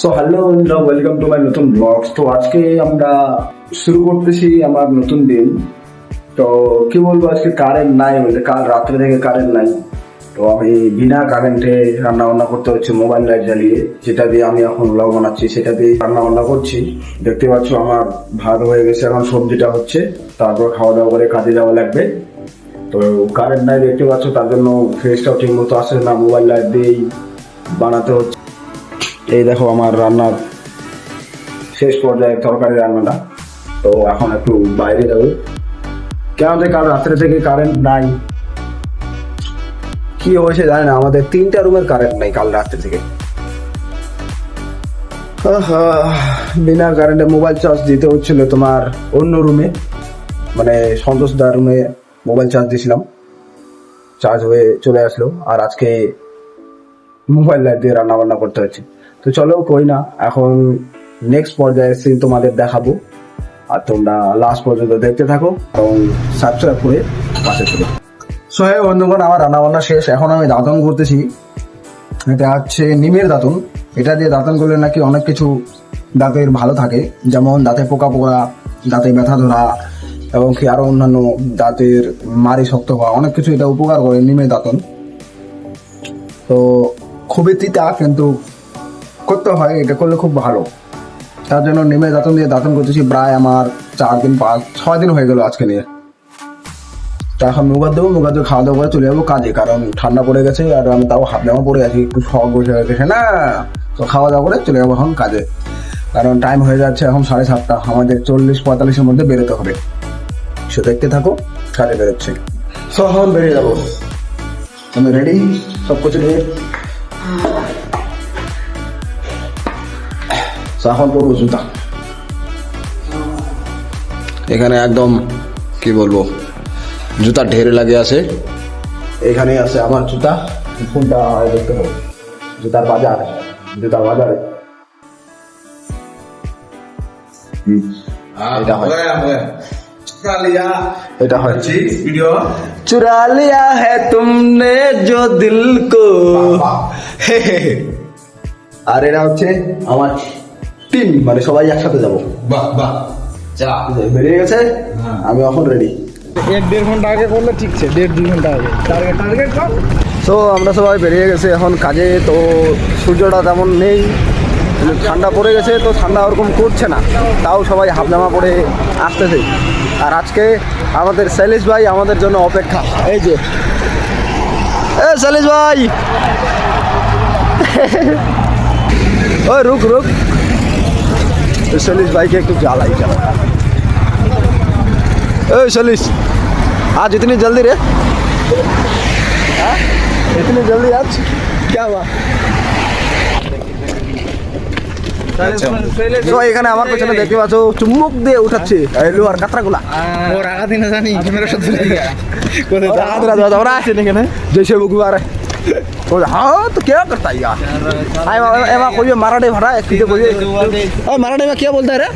So hello বন্ধুরা welcome to my নতুন blogs তো আজকে আমরা শুরু করতেছি আমার নতুন দিন। তো, কি বলব, আজকে কারেন্ট নাই বলতে, কাল রাত্রে থেকে কারেন্ট নাই। তো, আমি বিনা কারেন্টে রান্না বান্না করতে হচ্ছে মোবাইল লাইট জ্বালিয়ে। যেটা দিয়ে আমি এখন ব্লগ বানাচ্ছি, সেটা দিয়ে রান্না বান্না করছি। দেখতে পাচ্ছ আমার ভাত হয়ে গেছে, এখন সবজিটা হচ্ছে। তারপর খাওয়া দাওয়া করে কাজে যাওয়া লাগবে। তো কারেন্ট নাই দেখতে পাচ্ছ, তার জন্য ফ্রেশটাও ঠিক মতো আসে না মোবাইল লাইট দিয়েই বানাতে হচ্ছে। এই দেখো আমার রান্নার শেষ পর্যায়ে তরকারি রান্নাটা। তো এখন একটু বাইরে যাব। কেন যে কাল রাত্রে থেকে কারেন্ট নাই? কি হয়েছে জানি না আমাদের তিনটা রুমের কারেন্ট নাই কাল রাত্রে থেকে। বিনা কারেন্টে মোবাইল চার্জ দিতে হচ্ছিল তোমার অন্য রুমে মানে সন্তোষ দার রুমে মোবাইল চার্জ দিয়েছিলাম। চার্জ হয়ে চলে আসলো। আর আজকে মোবাইল লাইট দিয়ে রান্না বান্না করতে হচ্ছে। তো চলো কই না। এখন নেক্সট পর্যায়ে সিন তোমাদের দেখাবো। আর তোমরা লাস্ট পর্যন্ত দেখতে থাকো এবং সাবস্ক্রাইব করে পাশে ছিল সো হ্যাঁ বন্ধুগণ, আমার রান্না বান্না শেষ। এখন আমি দাঁতন করতেছি। এটা হচ্ছে নিমের দাঁতন। এটা দিয়ে দাঁতন করলে নাকি অনেক কিছু দাঁতের ভালো থাকে। যেমন দাঁতে পোকা পোকা দাঁতে ব্যথা ধরা এবং কি আরও অন্যান্য দাঁতের মারি শক্ত হওয়া। অনেক কিছু এটা উপকার করে নিমের দাঁতন। তো খুবই তিতা, কিন্তু করতে হয়, এটা করলে খুব ভালো। তার জন্য নেমে দাঁতন দিয়ে দাঁতন করতেছি, প্রায় আমার চার দিন পাঁচ, ছয় দিন হয়ে গেল আজকে নিয়ে। তা এখন মুগার দেবো, মুগার দিয়ে খাওয়া দাওয়া করে চলে যাব কাজে, কারণ ঠান্ডা পড়ে গেছে আর আমি তাও হাফ জামা পরে আছি, একটু শখ বসে গেছে না? তো খাওয়া দাওয়া করে চলে যাব এখন কাজে। কারণ টাইম হয়ে যাচ্ছে এখন সাড়ে সাতটা, আমাদের চল্লিশ পঁয়তাল্লিশের মধ্যে বেরোতে হবে। সে দেখতে থাকো, কাজে বেরোচ্ছে। সো এখন বেরিয়ে যাব। তুমি রেডি সব কিছু নিয়ে এখন পরবো জুতা এখানে একদম কি বলবো জুতা ঢেরে লাগে আছে এখানে আছে আমার জুতা ফোনটা দেখতে হবে জুতার বাজার জুতার বাজারে হুম, এটা হয় এটা হয় वीडियो चुरा लिया है तुमने जो दिल को আর এরা হচ্ছে আমার তিন মানে সবাই একসাথে যাব। বাহ বাহ। যা। বেরিয়ে গেছে? হ্যাঁ। আমি এখন রেডি এক দেড় ঘণ্টা আগে করলে ঠিক আছে দেড় দু ঘণ্টা আগে। টার্গেট টার্গেট সো আমরা সবাই বেরিয়ে গেছে এখন কাজে তো সূর্যটা তেমন নেই। ঠান্ডা পড়ে গেছে তো ঠান্ডা ওরকম করছে না। তাও সবাই হাফ জামা পরে আসতেছে। আর আজকে আমাদের শৈলেশ ভাই আমাদের জন্য অপেক্ষা। এই যে। এ শৈলেশ ভাই! ওই রুক রুক। তো শৈলেশ ভাইকে একটু জ্বালাই জ্বালাই ओए सलीस आज इतनी जल्दी रे हाँ? इतनी जल्दी आज क्या हुआ তো এখানে আমার পেছনে দেখতে পাচ্ছ চুম্বক দিয়ে উঠাচ্ছে এই লোহার কাতরাগুলা ওর আগা দিনে জানি ক্যামেরা সাথে কোথায় কাতরা দাও তোমরা আছেন এখানে जैसे वो गुब्बारे तो हाँ तो क्या करता है यार एमा एमा कोई मराठी भरा है किसे कोई ओए मराठी में क्या बोलता है रे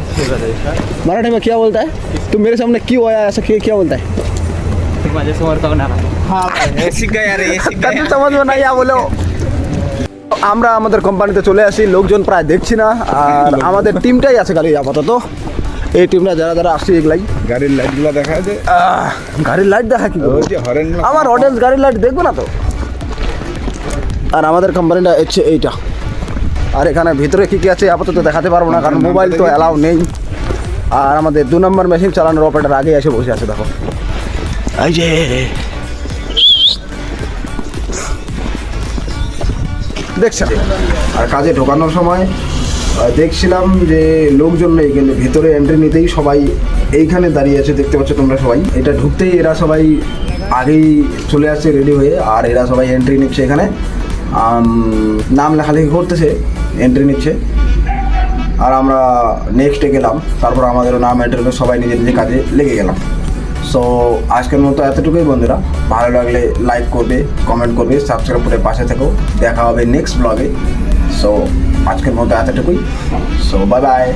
मराठी में क्या बोलता है तू मेरे सामने क्यों आया ऐसा क्या क्या बोलता है কাজে সমাজ না ইয়া বলো আমরা আমাদের কোম্পানিতে চলে আসি লোকজন প্রায় দেখছি না আর আমাদের টিমটাই আছে খালি আপাতত এই টিমটা যারা যারা আসছে এগুলাই গাড়ির লাইট গুলো দেখা যায় আহ, গাড়ির লাইট দেখা কি করবো? ওই যে হরেন আমার অডিয়েন্স গাড়ির লাইট দেখবো না তো আর আমাদের কোম্পানিটা হচ্ছে এইটা। আর এখানে ভিতরে কী কী আছে আপাতত দেখাতে পারব না কারণ মোবাইল তো অ্যালাউ নেই। আর আমাদের দু নম্বর মেশিন চালানোর অপারেটার আগে এসে বসে আছে দেখো। এই যে দেখছেন? আর কাজে ঢোকানোর সময় দেখছিলাম যে লোকজন নেই কিন্তু ভেতরে এন্ট্রি নিতেই সবাই এইখানে দাঁড়িয়ে আছে দেখতে পাচ্ছ তোমরা সবাই। এটা ঢুকতেই এরা সবাই আগেই চলে আসছে রেডি হয়ে আর এরা সবাই এন্ট্রি নিচ্ছে এখানে। নাম লেখালেখি করতেছে এন্ট্রি নিচ্ছে। আর আমরা নেক্সটে গেলাম, তারপর আমাদের নাম এন্ট্রি করে সবাই নিজের নিজের কাজে লেগে গেলাম। সো আজকের মতো এতটুকুই বন্ধুরা। ভালো লাগলে লাইক করবে কমেন্ট করবে সাবস্ক্রাইব করে পাশে থেকো। দেখা হবে নেক্সট ব্লগে সো আজকের মতো এতটুকুই। So bye bye